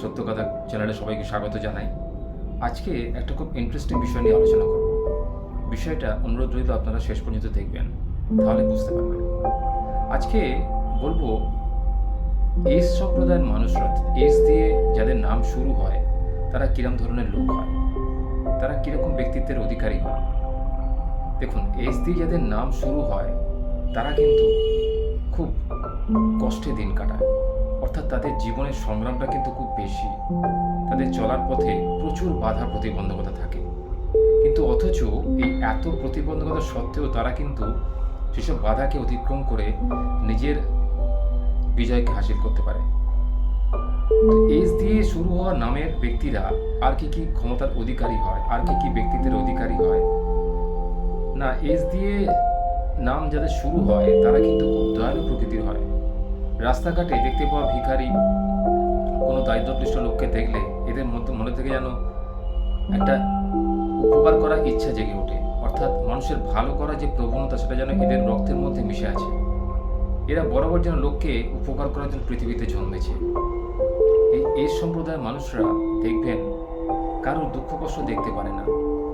সত্য কথা চ্যানেলে সবাইকে স্বাগত জানাই। আজকে একটা খুব ইন্টারেস্টিং বিষয় নিয়ে আলোচনা করব। বিষয়টা অনুরোধ রইল আপনারা শেষ পর্যন্ত দেখবেন, তাহলে বুঝতে পারবেন। আজকে বলব এস সম্প্রদায়ের মানুষরা এস দিয়ে যাদের নাম শুরু হয়, তারা কিরম ধরনের লোক হয়? তারা কীরকম ব্যক্তিত্বের অধিকারী হয়? দেখুন এস দিয়ে যাদের নাম শুরু হয়, তারা কিন্তু খুব কষ্টে দিন কাটায়। অর্থাৎ তাদের জীবনের সংগ্রামটা কিন্তু খুব বেশি। তাদের চলার পথে প্রচুর বাধা প্রতিবন্ধকতা থাকে। কিন্তু অথচ এই এত প্রতিবন্ধকতা সত্ত্বেও তারা কিন্তু সেসব বাধাকে অতিক্রম করে নিজের বিজয়কে হাসিল করতে পারে। এস দিয়ে শুরু হওয়া নামের ব্যক্তিরা আর কি কি ক্ষমতার অধিকারী হয়, আর কি কি ব্যক্তিত্বের অধিকারী হয়? না, এস দিয়ে নাম যাদের শুরু হয়, তারা কিন্তু খুব দয়ালু প্রকৃতির হয়। রাস্তাঘাটে দেখতে পাওয়া ভিখারি কোনো দারিদ্রপৃষ্ট লোককে দেখলে এদের মধ্যে মনে থেকে যেন একটা উপকার করার ইচ্ছা জেগে ওঠে। অর্থাৎ মানুষের ভালো করার যে প্রবণতা, সেটা যেন এদের রক্তের মধ্যে মিশে আছে। এরা বরাবর যেন লোককে উপকার করার জন্য পৃথিবীতে জন্মেছে। এই এই সম্প্রদায়ের মানুষরা দেখবেন কারোর দুঃখ কষ্ট দেখতে পারে না।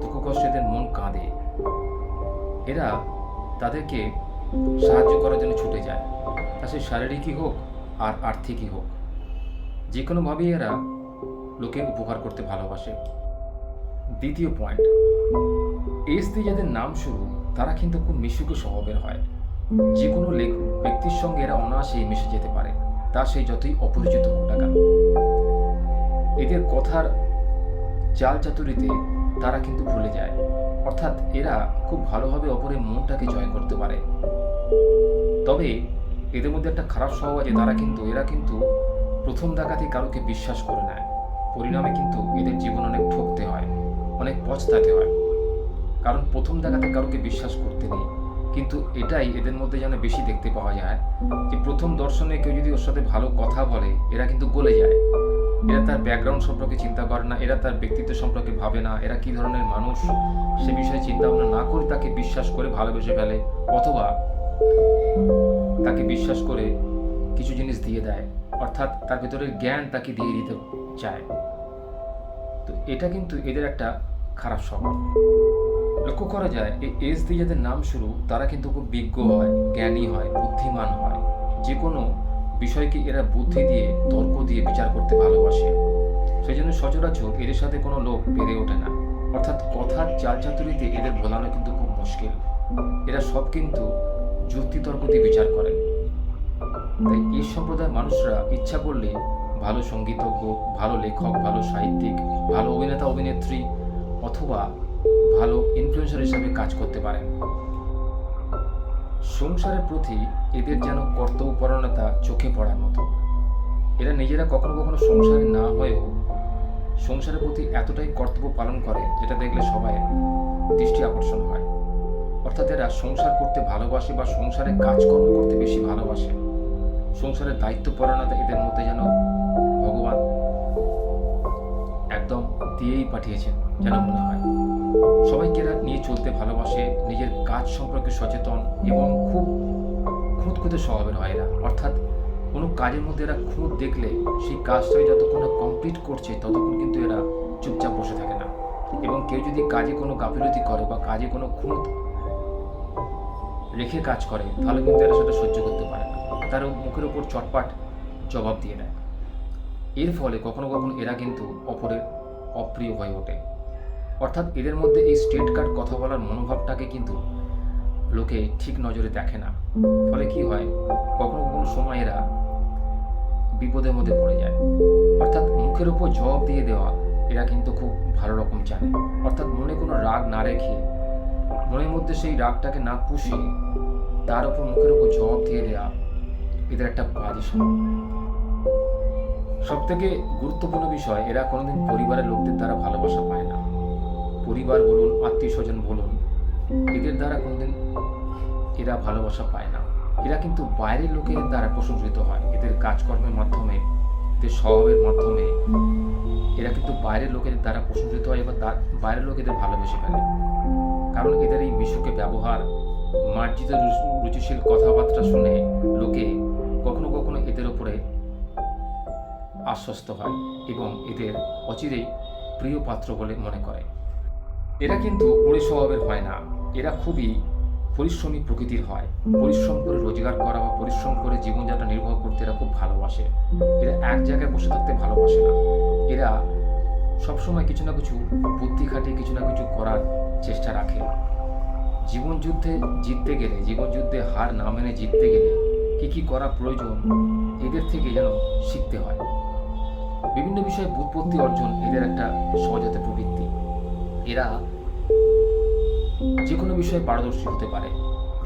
দুঃখ কষ্ট এদের মন কাঁদে। এরা তাদেরকে সাহায্য করার জন্য ছুটে যায়। তা সে শারীরিকই হোক আর আর্থিকই হোক। যে কোনোভাবেই এরা লোকের উপকার করতে ভালোবাসে। দ্বিতীয় পয়েন্ট এস দিয়ে যাদের নাম শুরু, তারা কিন্তু খুব মিশুক স্বভাবের হয়। যে কোনো ব্যক্তির সঙ্গে এরা অনায়াসেই মিশে যেতে পারে, তা সেই যতই অপরিচিত হোক না কেন। এদের কথার চাল চাতুরিতে তারা কিন্তু ভুলে যায়। অর্থাৎ এরা খুব ভালোভাবে অপরের মনটাকে জয় করতে পারে। তবে এদের মধ্যে একটা খারাপ স্বভাব আছে, তারা কিন্তু, এরা কিন্তু প্রথম দেখাতেই কারোকে বিশ্বাস করে নেয়। পরিণামে কিন্তু এদের জীবন অনেক ঠকতে হয়, অনেক পচতাতে হয়। কারণ প্রথম দেখাতে কারোকে বিশ্বাস করতে নেই। কিন্তু এটাই এদের মধ্যে যেন বেশি দেখতে পাওয়া যায় যে প্রথম দর্শনে কেউ যদি ওর সাথে ভালো কথা বলে, এরা কিন্তু গলে যায়। এরা তার ব্যাকগ্রাউন্ড সম্পর্কে চিন্তা করে না, এরা তার ব্যক্তিত্ব সম্পর্কে ভাবে না, এরা কি ধরনের মানুষ সে বিষয়ে চিন্তা ভাবনা না করে তাকে বিশ্বাস করে ভালোবেসে ফেলে, অথবা তাকে বিশ্বাস করে কিছু জিনিস দিয়ে দেয়, অর্থাৎ তার ভিতরের জ্ঞান তাকে দিয়ে দিতে চায়। তো এটা কিন্তু এদের একটা খারাপ স্বভাব। লক্ষ্য করা যায়, এই এস দিয়ে যাদের নাম শুরু, তারা কিন্তু খুব বিজ্ঞ হয়, জ্ঞানী হয়, বুদ্ধিমান হয়। যে কোনো বিষয়কে এরা বুদ্ধি দিয়ে, তর্ক দিয়ে বিচার করতে ভালোবাসে। সেই জন্য সচরাচর এদের সাথে কোনো লোক বেড়ে ওঠে না। অর্থাৎ কথার চাল চাতুরিতে এদের ভোলানো কিন্তু খুব মুশকিল। এরা সব কিন্তু যুক্তি তর্ক দিয়ে বিচার করে তাই এই সম্প্রদায়ের মানুষরা ইচ্ছা করলে ভালো সঙ্গীতজ্ঞ ভালো লেখক, ভালো সাহিত্যিক, ভালো অভিনেতা, অভিনেত্রী অথবা ভালো ইনফ্লুয়েন্সার হিসাবে কাজ করতে পারেন। সংসারের প্রতি এদের যেন কর্তব্যপরণতা চোখে পড়ার মতো। এরা নিজেরা কখনো কখনো সংসারে না হয়েও সংসারের প্রতি এতটাই কর্তব্য পালন করে যেটা দেখলে সবাই দৃষ্টি আকর্ষণ হয়। অর্থাৎ এরা সংসার করতে ভালোবাসে বা সংসারে কাজকর্ম করতে বেশি ভালোবাসে। সংসারের দায়িত্বপরণতা এদের মধ্যে যেন ভগবান একদম দিয়েই পাঠিয়েছেন, যেন মনে হয়। সবাইকে এরা নিয়ে চলতে ভালোবাসে, নিজের কাজ সম্পর্কে সচেতন এবং খুব খুঁতখুঁতে স্বভাবের হয় এরা। অর্থাৎ কোনো কাজের মধ্যে এরা খুঁত দেখলে সেই কাজটাকে যতক্ষণ না কমপ্লিট করছে, ততক্ষণ কিন্তু এরা চুপচাপ বসে থাকে না। এবং কেউ যদি কাজে কোনো গাফিলতি করে বা কাজে কোনো খুঁত রেখে কাজ করে, তাহলে কিন্তু এরা সেটা সহ্য করতে পারে না। তার মুখের উপর চটপাট জবাব দিয়ে দেয় এর ফলে কখনো কখনো এরা কিন্তু অপরের অপ্রিয় হয়ে ওঠে। অর্থাৎ এদের মধ্যে এই স্টেট কার্ড কথা বলার মনোভাবটাকে কিন্তু লোকে ঠিক নজরে দেখে না। ফলে কি হয়? কখনো কখনো সময় এরা বিপদের মধ্যে পড়ে যায়। অর্থাৎ মুখের উপর জবাব দিয়ে দেওয়া এরা কিন্তু খুব ভালো রকম জানে। অর্থাৎ মনে কোনো রাগ না রেখে, মনের মধ্যে সেই রাগটাকে না পুষিয়ে তার উপর মুখের উপর জবাব দিয়ে দেওয়া এদের একটা বাজে সব থেকে গুরুত্বপূর্ণ বিষয়, এরা কোনোদিন পরিবারের লোকদের দ্বারা ভালোবাসা পায় না। পরিবার বলুন আত্মীয় স্বজন বলুন, এদের দ্বারা কোনোদিন এরা ভালোবাসা পায় না। এরা কিন্তু বাইরের লোকের দ্বারা প্রশংসিত হয়। এদের কাজকর্মের মাধ্যমে স্বভাবের মাধ্যমে এরা কিন্তু বাইরের লোকের দ্বারা প্রশংসিত হয় এবং তার বাইরের লোক এদের ভালোবেসে ফেলে। কারণ এদের এই মিশুকে ব্যবহার, মার্জিত রুচি- রুচিশীল কথাবার্তা শুনে লোকে কখনো কখনো এদের ওপরে আশ্বস্ত হয় এবং এদের অচিরেই প্রিয় পাত্র বলে মনে করে। এরা কিন্তু উড়ে স্বভাবের হয় না। এরা খুবই পরিশ্রমী প্রকৃতির হয়। পরিশ্রম করে রোজগার করা বা পরিশ্রম করে জীবনযাত্রা নির্বাহ করতে এরা খুব ভালোবাসে। এরা এক জায়গায় বসে থাকতে ভালোবাসে না। এরা সবসময় কিছু না কিছু বুদ্ধি খাটিয়ে কিছু না কিছু করার চেষ্টা রাখে। জীবন যুদ্ধে জিততে গেলে জীবন যুদ্ধে হার না মেনে জিততে গেলে কি কি করা প্রয়োজন, এদের থেকে যেন শিখতে হয়। বিভিন্ন বিষয়ে বুৎপত্তি অর্জন এদের একটা সহজাত প্রবৃত্তি। এরা যে কোনো বিষয়ে পারদর্শী হতে পারে।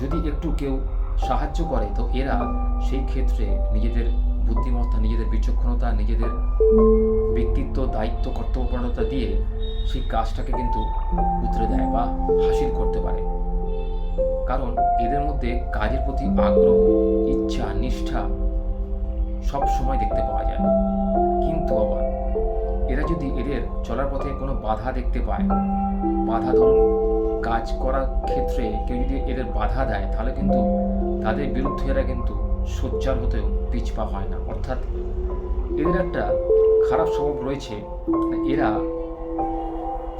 যদি একটু কেউ সাহায্য করে, তো এরা সেই ক্ষেত্রে নিজেদের বুদ্ধিমত্তা, নিজেদের বিচক্ষণতা, নিজেদের ব্যক্তিত্ব, দায়িত্ব কর্তব্যপরণতা দিয়ে সেই কাজটাকে কিন্তু উতরে দেয় বা হাসিল করতে পারে। কারণ এদের মধ্যে কাজের প্রতি আগ্রহ, ইচ্ছা, নিষ্ঠা সব সময় দেখতে পাওয়া যায়। কিন্তু আবার এরা যদি এদের চলার পথে কোনো বাধা দেখতে পায়, বাধা ধরুন কাজ করার ক্ষেত্রে কেউ যদি এদের বাধা দেয়, তাহলে কিন্তু তাদের বিরুদ্ধে এরা কিন্তু সোচ্চার হতেও পিছপা হয় না। অর্থাৎ এদের একটা খারাপ স্বভাব রয়েছে। এরা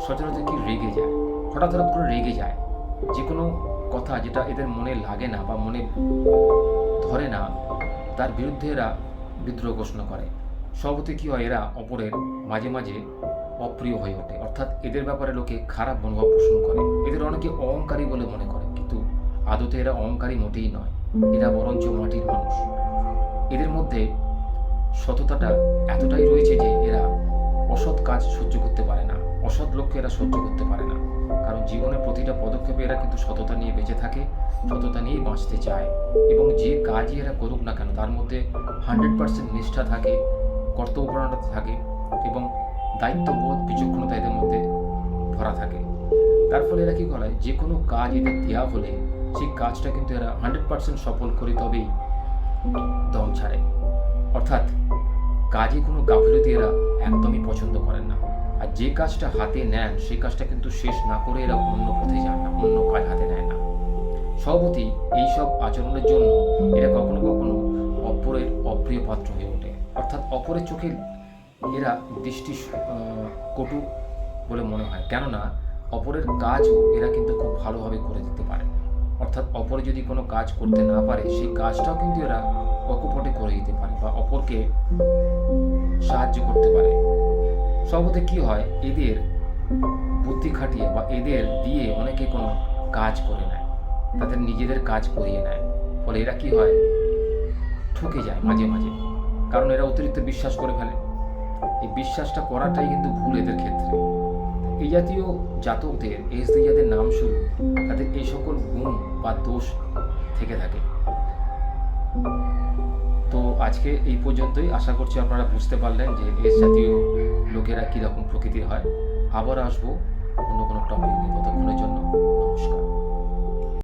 সচরাচর কি রেগে যায়? হঠাৎ হঠাৎ করে রেগে যায়। যে কোনো কথা যেটা এদের মনে লাগে না বা মনে ধরে না, তার বিরুদ্ধে এরা বিদ্রোহ ঘোষণা করে। সভাপতি কী হয়, এরা অপরের মাঝে মাঝে অপ্রিয় হয়ে ওঠে। অর্থাৎ এদের ব্যাপারে লোকে খারাপ মনোভাব পোষণ করে। এদের অনেকে অহংকারী বলে মনে করে। কিন্তু আদতে এরা অহংকারী মোটেই নয়। এরা বরঞ্চ মাটির মানুষ। এদের মধ্যে সততাটা এতটাই রয়েছে যে এরা অসৎ কাজ সহ্য করতে পারে না। অসৎ লোককে এরা সহ্য করতে পারে না। কারণ জীবনের প্রতিটা পদক্ষেপে এরা কিন্তু সততা নিয়ে বেঁচে থাকে, সততা নিয়েই বাঁচতে চায়। এবং যে কাজই এরা করুক না কেন, তার মধ্যে হান্ড্রেড পার্সেন্ট নিষ্ঠা থাকে কর্তব্যপরণতা থাকে এবং দায়িত্ববোধ বিচক্ষণতা এদের মধ্যে ভরা থাকে। তার ফলে এরা কি করে? যে কোনো কাজ এদের দেওয়া হলে সেই কাজটা কিন্তু এরা হান্ড্রেড পার্সেন্ট সফল করে তবেই দম ছাড়ে। অর্থাৎ কাজে কোনো গাফিলতি এরা একদমই পছন্দ করেন না। আর যে কাজটা হাতে নেন, সেই কাজটা কিন্তু শেষ না করে এরা অন্য পথে যান না, অন্য কাজ হাতে নেয় না। সভাপতি এইসব আচরণের জন্য এরা কখনো কখনো অপরের অপ্রিয় পাত্র হয়ে ওঠে। অর্থাৎ অপরের চোখে এরা দৃষ্টি কটু বলে মনে হয়। কেননা, অপরের কাজও এরা কিন্তু খুব ভালোভাবে করে দিতে পারে। অর্থাৎ অপরে যদি কোনো কাজ করতে না পারে, সেই কাজটাও কিন্তু এরা অকপটে করে দিতে পারে বা অপরকে সাহায্য করতে পারে। সর্বতে কি হয়? এদের বুদ্ধি খাটিয়ে বা এদের দিয়ে অনেকে কোনো কাজ করে নেয়। তাদের নিজেদের কাজ করিয়ে নেয়। ফলে এরা কি হয়? ঠকে যায় মাঝে মাঝে। কারণ এরা অতিরিক্ত বিশ্বাস করে ফেলে। এই বিশ্বাসটা করাটাই কিন্তু ভুল এদের ক্ষেত্রে। এই জাতীয় জাতকদের এস দিয়ে যাদের নাম শুরু তাদের এই সকল গুণ বা দোষ থেকে থাকে। তো আজকে এই পর্যন্তই। আশা করছি আপনারা বুঝতে পারলেন যে এস জাতীয় লোকেরা কীরকম প্রকৃতির হয়। আবার আসব অন্য কোনো টপিক নিয়ে ততক্ষণের জন্য। নমস্কার।